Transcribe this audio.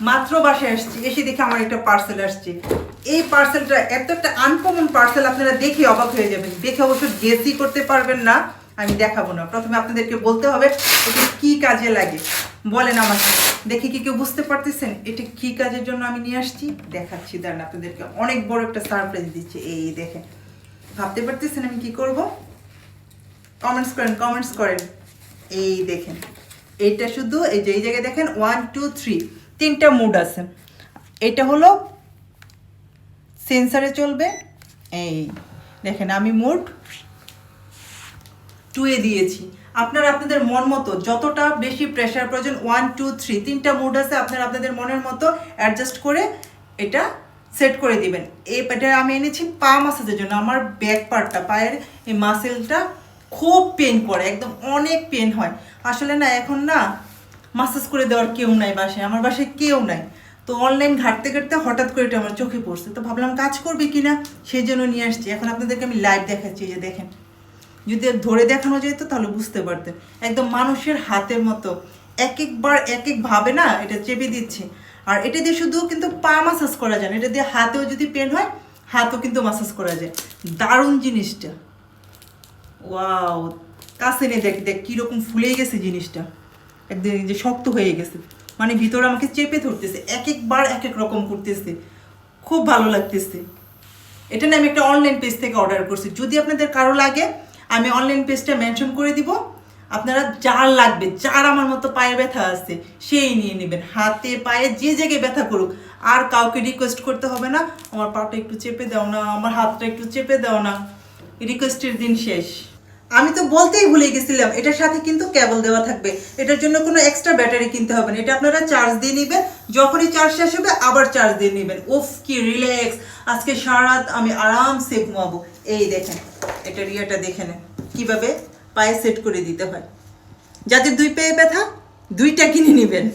মাত্র বাসায় আসছি, এসে দেখে আমার একটা পার্সেল আসছে। এই পার্সেলটা এত একটা আনকমন পার্সেল আপনারা দেখে অবাক হয়ে যাবেন। দেখে অবশ্য গেসই করতে পারবেন না, আমি দেখাবো না। প্রথমে আপনাদেরকে বলতে হবে এটা কি কাজে লাগে? বলেন আমাকে। দেখে কি কেউ বুঝতে পারতেছেন? এটা কি কাজের জন্য আমি নিয়ে আসছি? দেখাচ্ছি, দাঁড়ান আপনাদেরকে অনেক বড় একটা সারপ্রাইজ দিচ্ছি। এই দেখেন। ভাবতে পারতেছেন আমি কি করব? কমেন্টস করেন কমেন্টস করেন। এই দেখেন। এইটা শুধু, এই যে এই জায়গায় দেখেন ওয়ান টু থ্রি তিনটা মুড আছে। এটা হলো সেন্সারে চলবে, এই দেখেন আমি মুড টুয়ে দিয়েছি। আপনার, আপনাদের মন মতো, যতটা বেশি প্রেশার প্রয়োজন ওয়ান টু থ্রি তিনটা মুড আছে, আপনারা, আপনাদের মনের মতো অ্যাডজাস্ট করে এটা সেট করে দিবেন। এটা আমি এনেছি পা মাসাজের জন্য, আমার ব্যাক পার্টটা পায়ের এই মাসেলটা খুব পেন করে, একদম অনেক পেন হয়। আসলে না, এখন না মাসাজ করে দেওয়ার কেউ নাই বাসায়, আমার বাসায় কেউ নাই। তো অনলাইন ঘাটতে ঘাটতে হঠাৎ করে এটা আমার চোখে পড়ছে। তো ভাবলাম, কাজ করবে কি না সেই জন্য নিয়ে আসছি। এখন আপনাদেরকে আমি লাইভ দেখাচ্ছি যে দেখেন। যদি ধরে দেখানো যেত তাহলে বুঝতে পারতেন। একদম মানুষের হাতের মতো। এক একবার এক এক ভাবে না এটা চেপে দিচ্ছে। আর এটা দিয়ে শুধু কিন্তু পা মাসাজ করা যায় না। এটা দিয়ে হাতেও যদি পেন হয়, হাতও কিন্তু মাসাজ করা যায়। দারুণ জিনিসটা। ওয়াও! কাছে নিয়ে দেখ দেখ কীরকম ফুলে গেছে জিনিসটা। একদম এই যে শক্ত হয়ে গেছে। মানে ভিতরে আমাকে চেপে ধরতেছে এক একবার এক এক রকম করতেছে। খুব ভালো লাগতেছে। এটা না আমি একটা অনলাইন পেজ থেকে অর্ডার করছি। যদি আপনাদের কারও লাগে, আমি অনলাইন পেজটা মেনশন করে দিব। আপনারা যার লাগবে, যার আমার মতো পায়ে ব্যথা আছে, সেই নিয়ে নেবেন। হাতে, পায়ে যে জায়গায় ব্যথা করুক, আর কাউকে রিকোয়েস্ট করতে হবে না। আমার পাটা একটু চেপে দাও না, আমার হাতটা একটু চেপে দাও না। রিকোয়েস্টের দিন শেষ। আমি তো বলতেই ভুলে গেছিলাম, এটার সাথে কিন্তু কেবল দেওয়া থাকবে। এটার জন্য কোনো এক্সট্রা ব্যাটারি কিনতে হবে না। এটা আপনারা চার্জ দিয়ে নেবেন, যখনই চার্জ শেষ হবে আবার চার্জ দিয়ে নেবেন। ওফ কি রিল্যাক্স আজকে সারা আমি আরামসে ঘুমাবো। এই দেখেন, এটা রিয়াটা দেখে নেন, কীভাবে পায়ে সেট করে দিতে হয়। যাদের দুই পায়ে ব্যথা, দুইটা কিনে নেবেন।